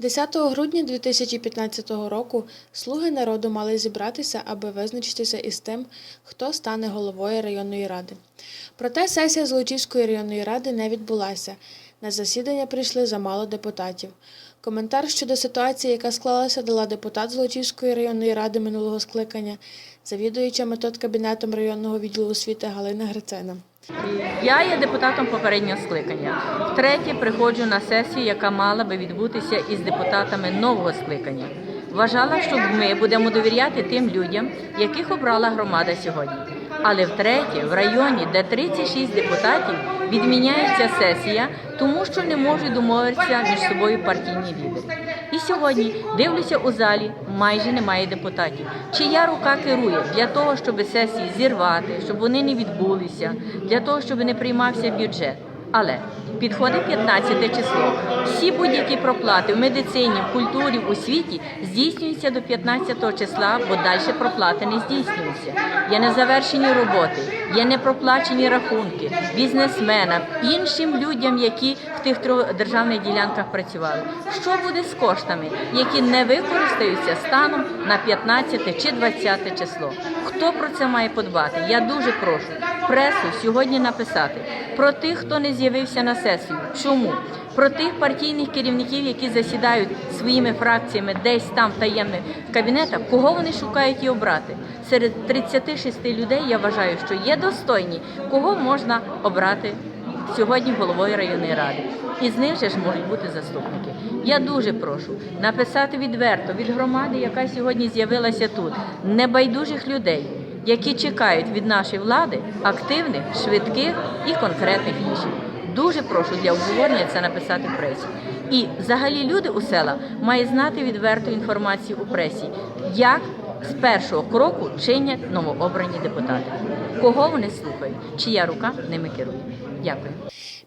10 грудня 2015 року слуги народу мали зібратися, аби визначитися із тим, хто стане головою районної ради. Проте сесія Золочівської районної ради не відбулася. На засідання прийшли замало депутатів. Коментар щодо ситуації, яка склалася, дала депутат Золочівської районної ради минулого скликання, завідуюча методкабінетом районного відділу освіти Галина Грицина. Я є депутатом попереднього скликання. Втретє приходжу на сесію, яка мала би відбутися із депутатами нового скликання. Вважала, що ми будемо довіряти тим людям, яких обрала громада сьогодні. Але втретє, в районі, де 36 депутатів, відміняється сесія, тому що не можуть домовитися між собою партійні лідери. І сьогодні дивлюся у залі, майже немає депутатів. Чия рука керує для того, щоб сесії зірвати, щоб вони не відбулися, для того, щоб не приймався бюджет. Але підходить 15 число. Всі будь-які проплати в медицині, в культурі, в освіті здійснюються до 15 числа, бо далі проплати не здійснюються. Є незавершені роботи, є непроплачені рахунки бізнесменам, іншим людям, які в тих державних ділянках працювали. Що буде з коштами, які не використаються станом на 15 чи 20 число? Хто про це має подбати? Я дуже прошу пресу сьогодні написати про тих, хто не з'явився на сесію. Чому? Про тих партійних керівників, які засідають своїми фракціями десь там в таємних кабінетах, кого вони шукають і обрати. Серед 36 людей я вважаю, що є достойні, кого можна обрати сьогодні головою районної ради. І з них же ж можуть бути заступники. Я дуже прошу написати відверто від громади, яка сьогодні з'явилася тут, небайдужих людей, які чекають від нашої влади активних, швидких і конкретних рішень. Дуже прошу для обговорення це написати в пресі. І взагалі люди у села мають знати відверту інформацію у пресі, як з першого кроку чинять новообрані депутати, кого вони слухають, чия рука ними керує. Дякую.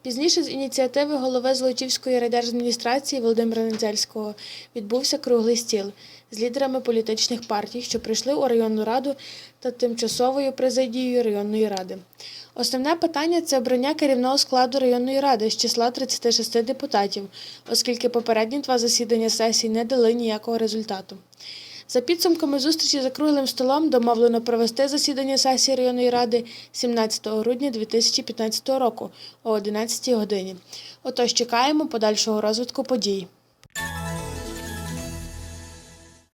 Пізніше з ініціативи голови Золочівської райдержадміністрації Володимира Недзельського відбувся круглий стіл з лідерами політичних партій, що прийшли у районну раду та тимчасовою президією районної ради. Основне питання це обрання керівного складу районної ради з числа 36 депутатів, оскільки попередні два засідання сесії не дали ніякого результату. За підсумками зустрічі за круглим столом домовлено провести засідання сесії районної ради 17 грудня 2015 року о 11 годині. Отож чекаємо подальшого розвитку подій.